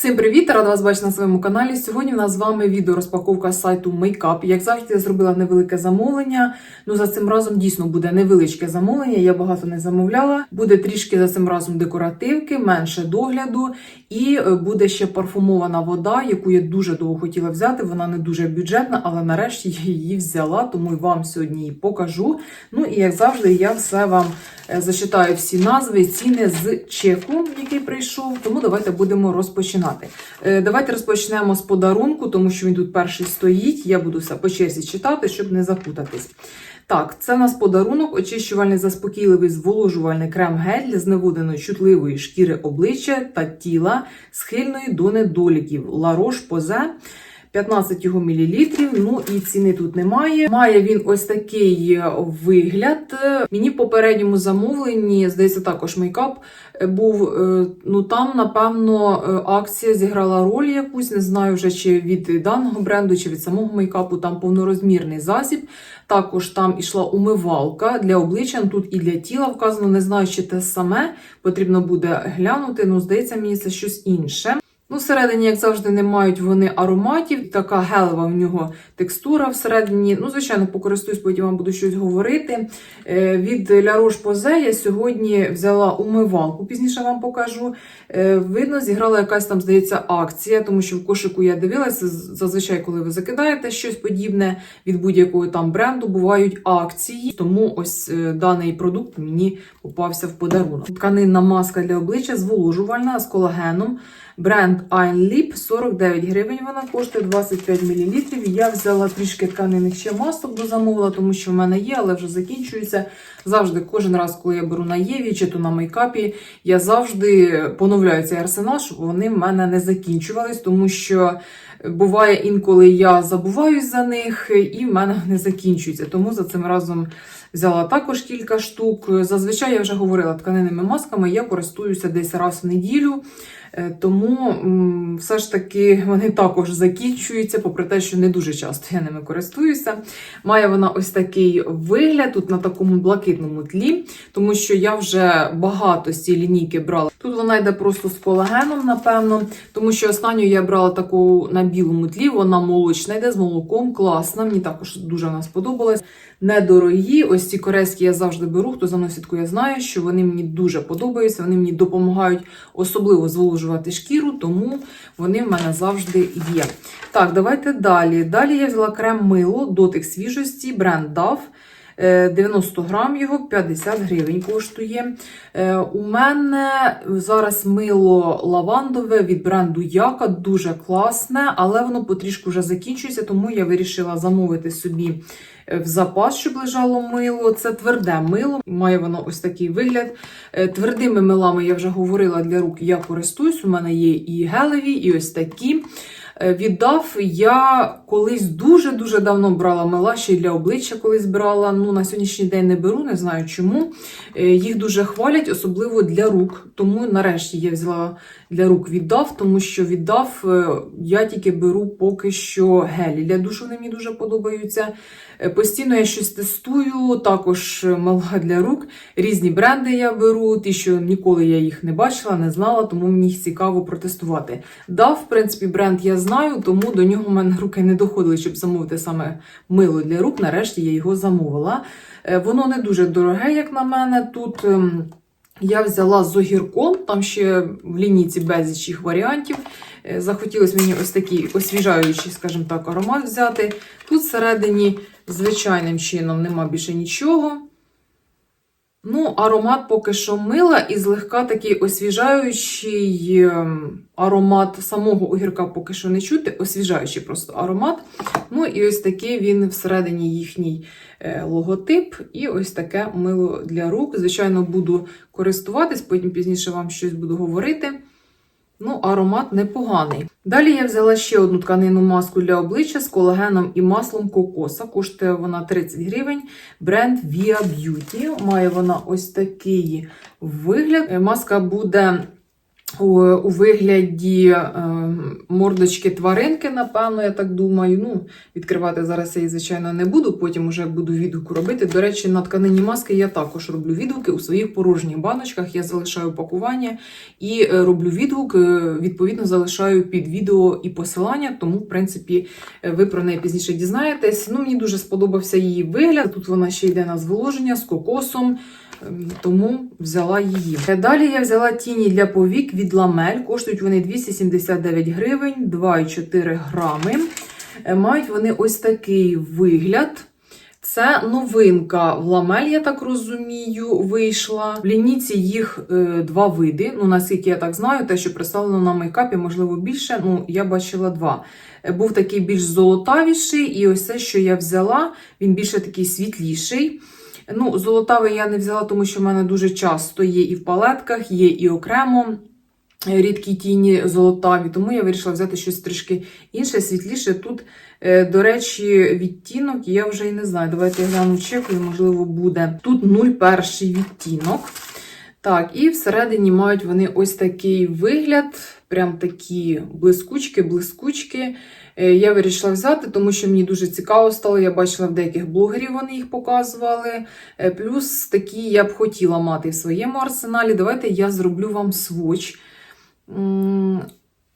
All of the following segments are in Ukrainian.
Всім привіт! Рада вас бачити на своєму каналі. Сьогодні в нас з вами відео розпаковка сайту Makeup. Як завжди, я зробила невелике замовлення. Ну за цим разом дійсно буде невеличке замовлення. Я багато не замовляла. Буде трішки за цим разом декоративки, менше догляду, і е, буде ще парфумована вода, яку я дуже довго хотіла взяти. Вона не дуже бюджетна, але нарешті я її взяла, тому і вам сьогодні її покажу. Ну і як завжди, я все вам е, зачитаю всі назви, ціни з чеку, який прийшов. Тому давайте будемо розпочинати. Е, Давайте розпочнемо з подарунку, тому що він тут перший стоїть. Я буду по черзі читати, щоб не запутатись. Так, це у нас подарунок, очищувальний заспокійливий зволожувальний крем-гель для зневоденої чутливої шкіри обличчя та тіла, схильної до недоліків. Ларош Roche-Posay. 15 його мілілітрів, ну і ціни тут немає. Має він ось такий е, вигляд. Мені в попередньому замовленні, здається, також мейкап е, був. е, Ну там, напевно, акція зіграла роль якусь. Не знаю вже чи від даного бренду, чи від самого мейкапу. Там повнорозмірний засіб. Також там ішла умивалка для обличчя. ну, Тут і для тіла вказано. Не знаю, чи те саме. Потрібно буде глянути. Ну, здається, мені це щось інше. Ну, всередині, як завжди, не мають вони ароматів. Така гелева в нього текстура всередині. Ну, звичайно, покористуюсь, потім вам буду щось говорити. Е, Від La Roche-Posay я сьогодні взяла умивалку, пізніше вам покажу. Е, Видно, зіграла якась там, здається, акція, тому що в кошику я дивилася. Зазвичай, коли ви закидаєте щось подібне від будь-якого там бренду, бувають акції. Тому ось е, даний продукт мені попався в подарунок. Тканинна маска для обличчя зволожувальна з колагеном. Бренд Lip 49 гривень. Вона коштує 25 мл. Я взяла трішки тканинних ще масок до замовила, тому що в мене є, але вже закінчується. Завжди, кожен раз, коли я беру на Єві чи то на мейкапі, я завжди поновляю цей арсенал, щоб вони в мене не закінчувались, тому що. Буває інколи я забуваюсь за них, і в мене вони закінчуються. Тому за цим разом взяла також кілька штук. Зазвичай я вже говорила тканинними масками, я користуюся десь раз в неділю. Е, Тому все ж таки вони також закінчуються, попри те, що не дуже часто я ними користуюся. Має вона ось такий вигляд тут на такому блакитному тлі, тому що я вже багато з цієї лінійки брала. Тут вона йде просто з колагеном, напевно, тому що останню я брала таку на білому тлі, вона молочна, йде з молоком, класна. Мені також дуже вона сподобалась. Недорогі. Ось ці корейські я завжди беру. Хто за мною слідкує, знає, що вони мені дуже подобаються. Вони мені допомагають особливо зволожувати шкіру, тому вони в мене завжди є. Так, давайте далі. Далі я взяла крем мило, дотик свіжості, бренд DAF. Е, 90 грам його 50 гривень коштує. Е, У мене зараз мило лавандове від бренду Яка, дуже класне, але воно потрішку вже закінчується, тому я вирішила замовити собі е, в запас, щоб лежало мило. Це тверде мило, має воно ось такий вигляд. Е, Твердими милами я вже говорила для рук, я користуюсь. У мене є і гелеві, і ось такі. Е, Віддав я колись дуже-дуже давно брала мила, ще й для обличчя колись брала. Ну, на сьогоднішній день не беру, не знаю чому. Е, Їх дуже хвалять, особливо для рук. Тому нарешті я взяла для рук віддав, тому що віддав е, я тільки беру поки що гелі. Для душу вони мені дуже подобаються. Постійно я щось тестую, також мала для рук. Різні бренди я беру, ті, що ніколи я їх не бачила, не знала, тому мені їх цікаво протестувати. Дав, в принципі, бренд я знаю, тому до нього в мене руки не доходили, щоб замовити саме мило для рук. Нарешті я його замовила. Е, Воно не дуже дороге, як на мене. Тут. ем, я взяла з огірком, там ще в лінійці безліч їх варіантів. Е, Захотілося мені ось такий освіжаючий, скажімо так, аромат взяти. Тут всередині звичайним чином нема більше нічого. Ну, аромат поки що мила і злегка такий освіжаючий ем, аромат самого огірка поки що не чути, освіжаючий просто аромат. Ну і ось такий він всередині їхній е, логотип, і ось таке мило для рук. Звичайно, буду користуватись, потім пізніше вам щось буду говорити. Ну, аромат непоганий. Далі я взяла ще одну тканинну маску для обличчя з колагеном і маслом кокоса. Коштує вона 30 гривень. Бренд Via Beauty. Має вона ось такий вигляд. Е, Маска буде у, вигляді е, мордочки тваринки, напевно, я так думаю. Ну, відкривати зараз я її, звичайно, не буду, потім вже буду відгук робити. До речі, на тканині маски я також роблю відгуки у своїх порожніх баночках. Я залишаю пакування і е, роблю відгук, е, відповідно, залишаю під відео і посилання, тому, в принципі, е, ви про неї пізніше дізнаєтесь. Ну, мені дуже сподобався її вигляд. Тут вона ще йде на зволоження з кокосом. Тому взяла її. Е, Далі я взяла тіні для повік від ламель. Коштують вони 279 гривень, 2,4 грами. Е, Мають вони ось такий вигляд. Це новинка в ламель, я так розумію, вийшла. В лінійці їх е, два види. Ну, наскільки я так знаю, те, що представлено на мейкапі, можливо, більше. Ну, я бачила два. Е, Був такий більш золотавіший, і ось це, що я взяла, він більше такий світліший. Ну, золотавий я не взяла, тому що в мене дуже часто є і в палетках, є і окремо е, рідкі тіні золотаві, тому я вирішила взяти щось трішки інше, світліше. Тут, е, до речі, відтінок, я вже і не знаю. Давайте я гляну чекаю, можливо, буде. Тут 01 відтінок. Так, і всередині мають вони ось такий вигляд, прям такі блискучки, блискучки. Е, Я вирішила взяти, тому що мені дуже цікаво стало. Я бачила в деяких блогерів, вони їх показували. Е, Плюс такі я б хотіла мати в своєму арсеналі. Давайте я зроблю вам сводч.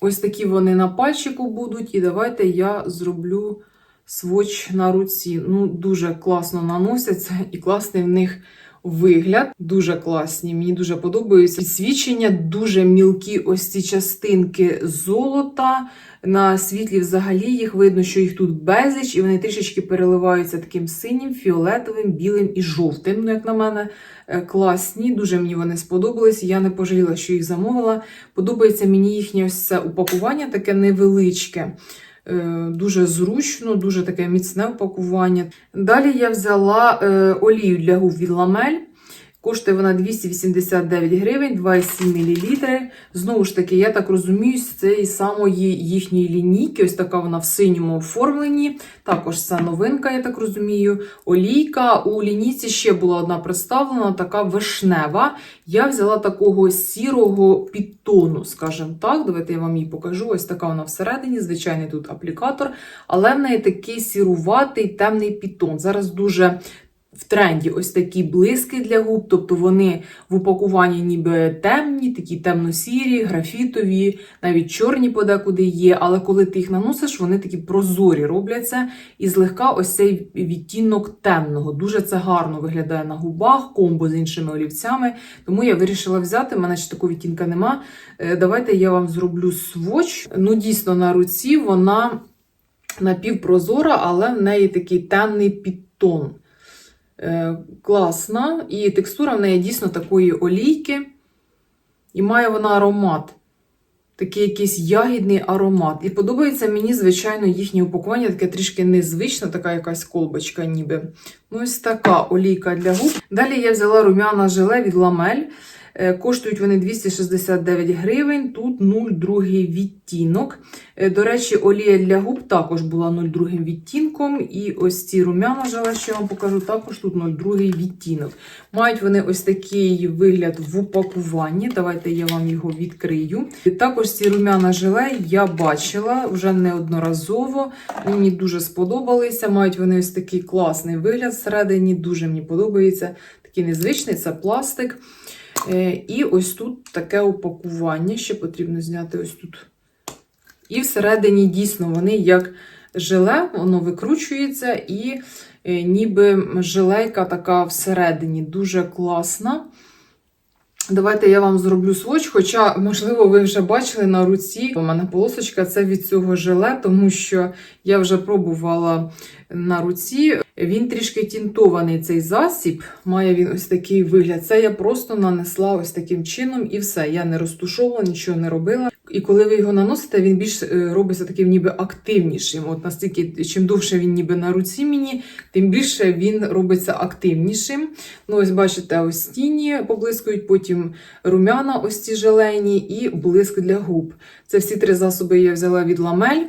Ось такі вони на пальчику будуть, і давайте я зроблю сводч на руці. Ну, дуже класно наносяться і класний в них вигляд. Дуже класні, мені дуже подобаються. Підсвічення, дуже мілкі ось ці частинки золота. На світлі взагалі їх видно, що їх тут безліч, і вони трішечки переливаються таким синім, фіолетовим, білим і жовтим. Ну, як на мене, Е, класні. Дуже мені вони сподобались. Я не пожаліла, що їх замовила. Подобається мені їхнє ось це упакування, таке невеличке. Е, Дуже зручно, дуже таке міцне упакування. Далі я взяла е, олію для губ від ламель. Коштує вона 289 гривень, 2,7 мл. Знову ж таки, я так розумію, з цієї самої їхньої лінійки, ось така вона в синьому оформленні. Також це новинка, я так розумію. Олійка. У лінійці ще була одна представлена, така вишнева. Я взяла такого сірого підтону, скажімо так. Давайте я вам її покажу. Ось така вона всередині, звичайний тут аплікатор, але в неї такий сіруватий темний підтон. Зараз дуже в тренді ось такі блиски для губ, тобто вони в упакуванні ніби темні, такі темно-сірі, графітові, навіть чорні подекуди є. Але коли ти їх наносиш, вони такі прозорі робляться. І злегка ось цей відтінок темного. Дуже це гарно виглядає на губах, комбо з іншими олівцями. Тому я вирішила взяти. У мене ще такого відтінка нема. Е, Давайте я вам зроблю сводч. Ну, дійсно, на руці вона напівпрозора, але в неї такий темний підтон. Е, класна, і текстура в неї дійсно такої олійки. І має вона аромат. Такий якийсь ягідний аромат. І подобається мені, звичайно, їхнє упакування, таке трішки незвичне, така якась колбочка, ніби. Ну, ось така олійка для губ. Далі я взяла рум'яна желе від ламель. Е, Коштують вони 269 гривень, тут 0,2 відтінок. Е, До речі, олія для губ також була 0,2 відтінком. І ось ці рум'яна жела, що я вам покажу, також тут 0,2 відтінок. Мають вони ось такий вигляд в упакуванні. Давайте я вам його відкрию. Також ці рум'яна желе я бачила вже неодноразово. Мені дуже сподобалися. Мають вони ось такий класний вигляд всередині, дуже мені подобається. Такий незвичний це пластик. Е, І ось тут таке упакування. Ще потрібно зняти ось тут. І всередині дійсно вони як желе, воно викручується, і е, ніби желейка така всередині. Дуже класна. Давайте я вам зроблю своч, хоча, можливо, ви вже бачили на руці. У мене полосочка це від цього желе, тому що я вже пробувала на руці. Він трішки тінтований цей засіб, має він ось такий вигляд. Це я просто нанесла ось таким чином і все. Я не розтушовувала, нічого не робила. І коли ви його наносите, він більш е, робиться таким ніби активнішим. От настільки, чим довше він ніби на руці мені, тим більше він робиться активнішим. Ну, ось бачите, ось тіні поблискують, потім румяна, ось ці желені, і блиск для губ. Це всі три засоби я взяла від ламель.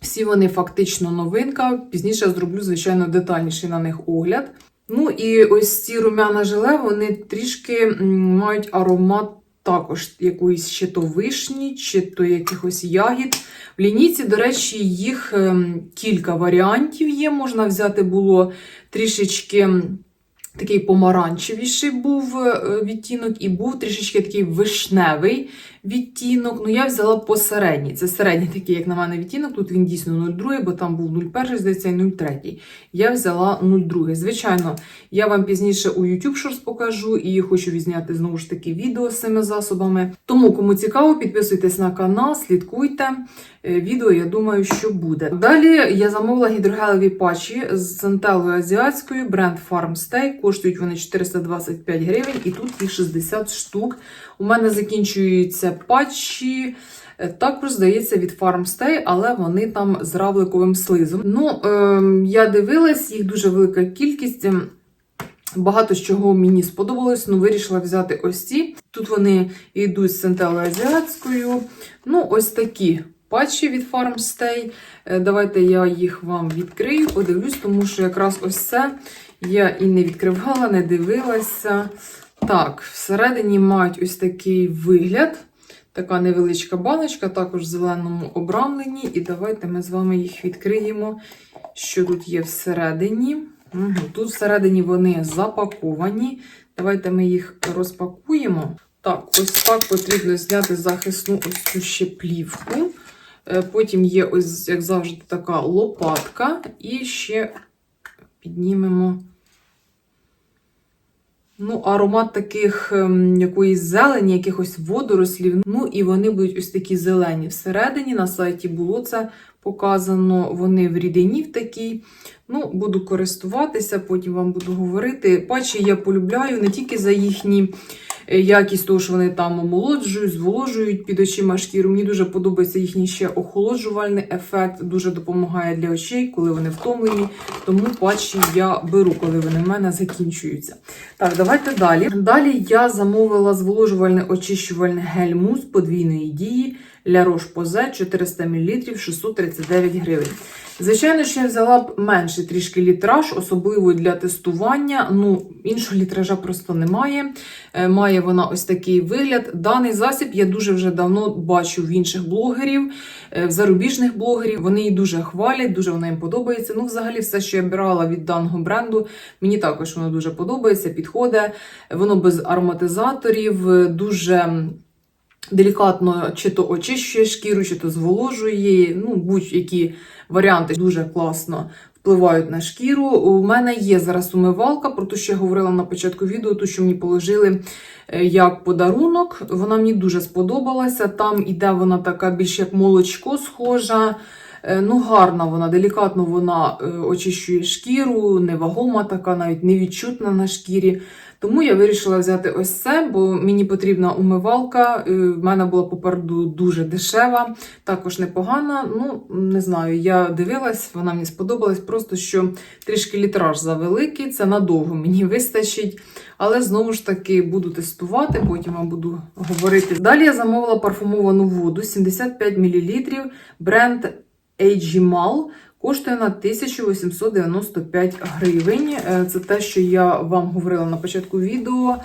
Всі вони фактично новинка. Пізніше я зроблю, звичайно, детальніший на них огляд. Ну і ось ці румяна желе, вони трішки мають аромат також якоїсь чи то вишні, чи то якихось ягід. В лінійці, до речі, їх ем, кілька варіантів є. Можна взяти було трішечки. Такий помаранчевіший був е, відтінок, і був трішечки такий вишневий відтінок. Ну, я взяла посередній. Це середній такий, як на мене, відтінок. Тут він дійсно 0,2, бо там був 0,1, здається, і 0,3. Я взяла 0,2. Звичайно, я вам пізніше у YouTube Shorts покажу і хочу відзняти знову ж таки відео з цими засобами. Тому, кому цікаво, підписуйтесь на канал, слідкуйте. Е, Відео, я думаю, що буде. Далі я замовила гідрогелеві патчі з центелою азіатською, бренд Farmstay. Коштують вони 425 гривень, і тут їх 60 штук. У мене патчі. е, Також, здається, від Farmstay, але вони там з равликовим слизом. Ну, ем, я дивилась, їх дуже велика кількість. Ем, Багато з чого мені сподобалось, ну вирішила взяти ось ці. Тут вони йдуть з центелою азіатською. Ну, ось такі патчі від Farmstay. Е, Давайте я їх вам відкрию, подивлюсь, тому що якраз ось це я і не відкривала, не дивилася. Так, всередині мають ось такий вигляд. Така невеличка баночка, також в зеленому обрамленні. І давайте ми з вами їх відкриємо, що тут є всередині. Угу. Тут всередині вони запаковані. Давайте ми їх розпакуємо. Так, ось так потрібно зняти захисну ось цю ще плівку. Е, Потім є, ось, як завжди, така лопатка. І ще піднімемо. Ну, аромат таких ем, якоїсь зелені, якихось водорослів. Ну, і вони будуть ось такі зелені. Всередині на сайті було це показано. Вони в рідині в такій. Ну, буду користуватися, потім вам буду говорити. Патчі я полюбляю не тільки за їхні якість, того, що вони там омолоджують, зволожують під очима шкіру. Мені дуже подобається їхній ще охолоджувальний ефект, дуже допомагає для очей, коли вони втомлені. Тому патчі я беру, коли вони в мене закінчуються. Так, давайте далі. Далі я замовила зволожувальний очищувальний гель мус подвійної дії для Roche-Posay 400 мл 639 гривень. Звичайно, що я взяла б менший трішки літраж, особливо для тестування. Ну, іншого літража просто немає. Е, Має вона ось такий вигляд. Даний засіб я дуже вже давно бачу в інших блогерів, е, в зарубіжних блогерів. Вони її дуже хвалять, дуже вона їм подобається. Ну, взагалі, все, що я брала від даного бренду, мені також воно дуже подобається, підходить. Воно без ароматизаторів, е, дуже делікатно чи то очищує шкіру, чи то зволожує. Ну, будь-які варіанти дуже класно впливають на шкіру. У мене є зараз умивалка, про те, що я говорила на початку відео, ту, що мені положили е, як подарунок. Вона мені дуже сподобалася. Там іде вона така більш як молочко схожа. Е, Ну, гарна вона, делікатно вона е, очищує шкіру, невагома така, навіть невідчутна на шкірі. Тому я вирішила взяти ось це, бо мені потрібна умивалка. Е, В мене була попереду дуже дешева, також непогана. Ну, не знаю, я дивилась, вона мені сподобалась, просто що трішки літраж завеликий, це надовго мені вистачить. Але знову ж таки буду тестувати, потім вам буду говорити. Далі я замовила парфумовану воду 75 мл, бренд Agimal. Коштує на 1895 гривень. Е, Це те, що я вам говорила на початку відео.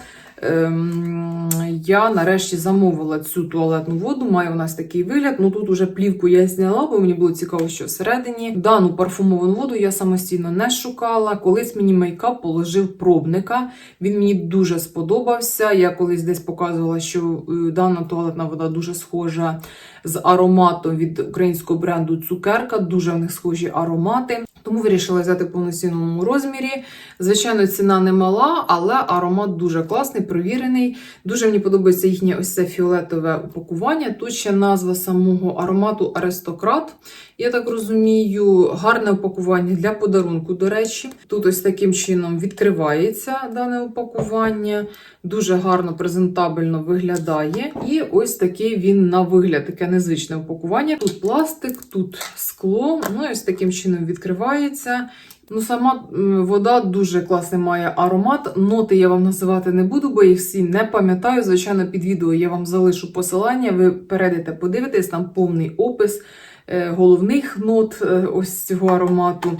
Ем, Я нарешті замовила цю туалетну воду. Має у нас такий вигляд. Ну тут уже плівку я зняла, бо мені було цікаво, що всередині. Дану парфумовану воду я самостійно не шукала. Колись мені мейкап положив пробника. Він мені дуже сподобався. Я колись десь показувала, що е, дана туалетна вода дуже схожа з ароматом від українського бренду Цукерка. Дуже в них схожі аромати. Тому вирішила взяти повноцінному розмірі. Звичайно, ціна не мала, але аромат дуже класний, провірений. Дуже мені подобається їхнє ось це фіолетове упакування. Тут ще назва самого аромату Аристократ. Я так розумію, гарне упакування для подарунку, до речі. Тут ось таким чином відкривається дане упакування. Дуже гарно, презентабельно виглядає. І ось такий він на вигляд, таке незвичне упакування. Тут пластик, тут скло. Ну і ось таким чином відкривається. Ну, сама вода дуже класний має аромат. Ноти я вам називати не буду, бо їх всі не пам'ятаю. Звичайно, під відео я вам залишу посилання. Ви перейдете, подивитесь, там повний опис е, головних нот е, ось цього аромату.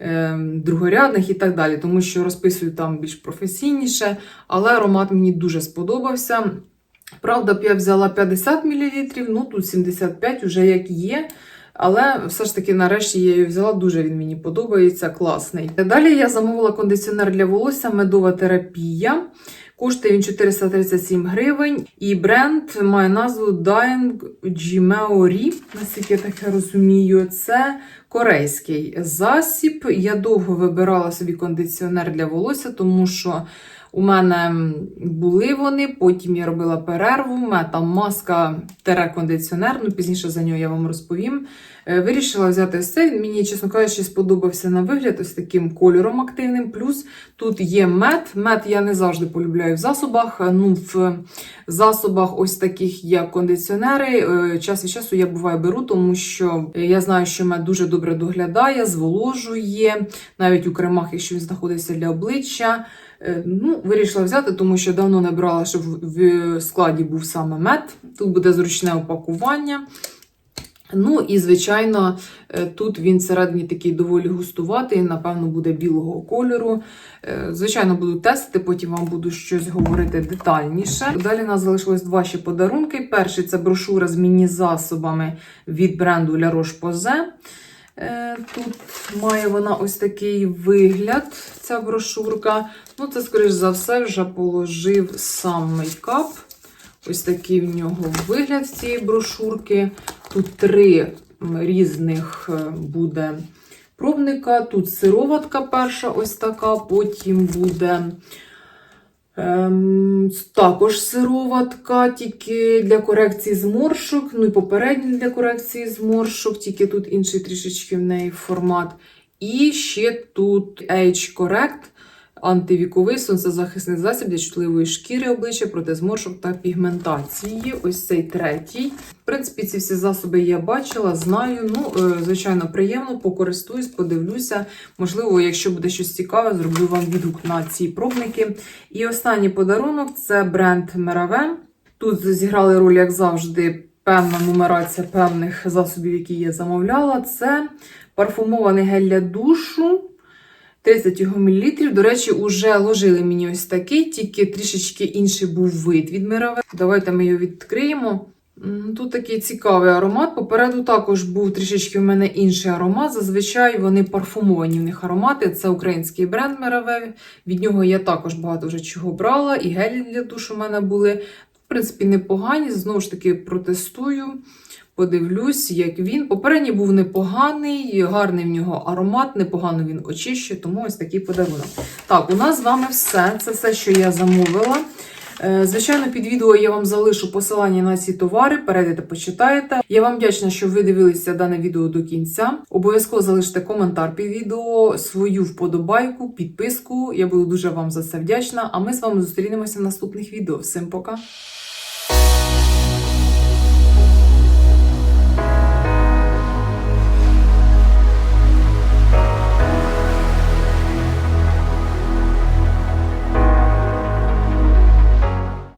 Е, Другорядних і так далі, тому що розписую там більш професійніше, але аромат мені дуже сподобався. Правда, б я взяла 50 мл, ну тут 75 уже як є. Але все ж таки, нарешті, я її взяла. Дуже він мені подобається, класний. Далі я замовила кондиціонер для волосся медова терапія. Коштує він 437 гривень. І бренд має назву Dying Jimeori, наскільки я так розумію. Це корейський засіб. Я довго вибирала собі кондиціонер для волосся, тому що у мене були вони, потім я робила перерву. У мене там маска тере кондиціонер, ну пізніше за нього я вам розповім. Е, Вирішила взяти цей. Мені, чесно кажучи, сподобався на вигляд ось таким кольором активним. Плюс тут є мед. Мед я не завжди полюбляю в засобах. Ну, в засобах, ось таких як кондиціонери. е, Час від часу я буває беру, тому що я знаю, що мед дуже добре доглядає, зволожує, навіть у кремах, якщо він знаходиться для обличчя. Е, Ну, вирішила взяти, тому що давно не брала, щоб в складі був саме мед. Тут буде зручне упакування. Ну і, звичайно, е, тут він всередині такий доволі густуватий, напевно, буде білого кольору. Е, Звичайно, буду тестити, потім вам буду щось говорити детальніше. Далі у нас залишилось два ще подарунки. Перший це брошура з міні-засобами від бренду La Roche-Posay. Е, Тут має вона ось такий вигляд, ця брошурка. Ну, це, скоріш за все, вже положив сам мейкап. Ось такий в нього вигляд цієї брошурки. Тут три різних е, буде пробника. Тут сироватка перша, ось така, потім буде. Ем, також сироватка, тільки для корекції зморшок. Ну і попередня для корекції зморшок, тільки тут інший трішечки в неї формат. І ще тут Age Correct, антивіковий сонцезахисний засіб для чутливої шкіри обличчя проти зморшок та пігментації. Ось цей третій. В принципі, ці всі засоби я бачила, знаю. Ну, е, звичайно, приємно, покористуюсь, подивлюся. Можливо, якщо буде щось цікаве, зроблю вам відгук на ці пробники. І останній подарунок це бренд Мераве. Тут зіграли роль, як завжди, певна нумерація певних засобів, які я замовляла. Це парфумований гель для душу. 30 його мл. До речі, уже ложили мені ось такий, тільки трішечки інший був вид від Мераве. Давайте ми його відкриємо. Тут такий цікавий аромат. Попереду також був трішечки в мене інший аромат. Зазвичай вони парфумовані в них аромати. Це український бренд Мераве. Від нього я також багато вже чого брала. І гелі для душу в мене були. В принципі, непогані. Знову ж таки, протестую. Подивлюсь, як він. Попередній був непоганий, гарний в нього аромат, непогано він очищує, тому ось такий подарунок. Так, у нас з вами все. Це все, що я замовила. Е, Звичайно, під відео я вам залишу посилання на ці товари, перейдете, почитаєте. Я вам вдячна, що ви дивилися дане відео до кінця. Обов'язково залиште коментар під відео, свою вподобайку, підписку. Я буду дуже вам за це вдячна. А ми з вами зустрінемося в наступних відео. Всім пока!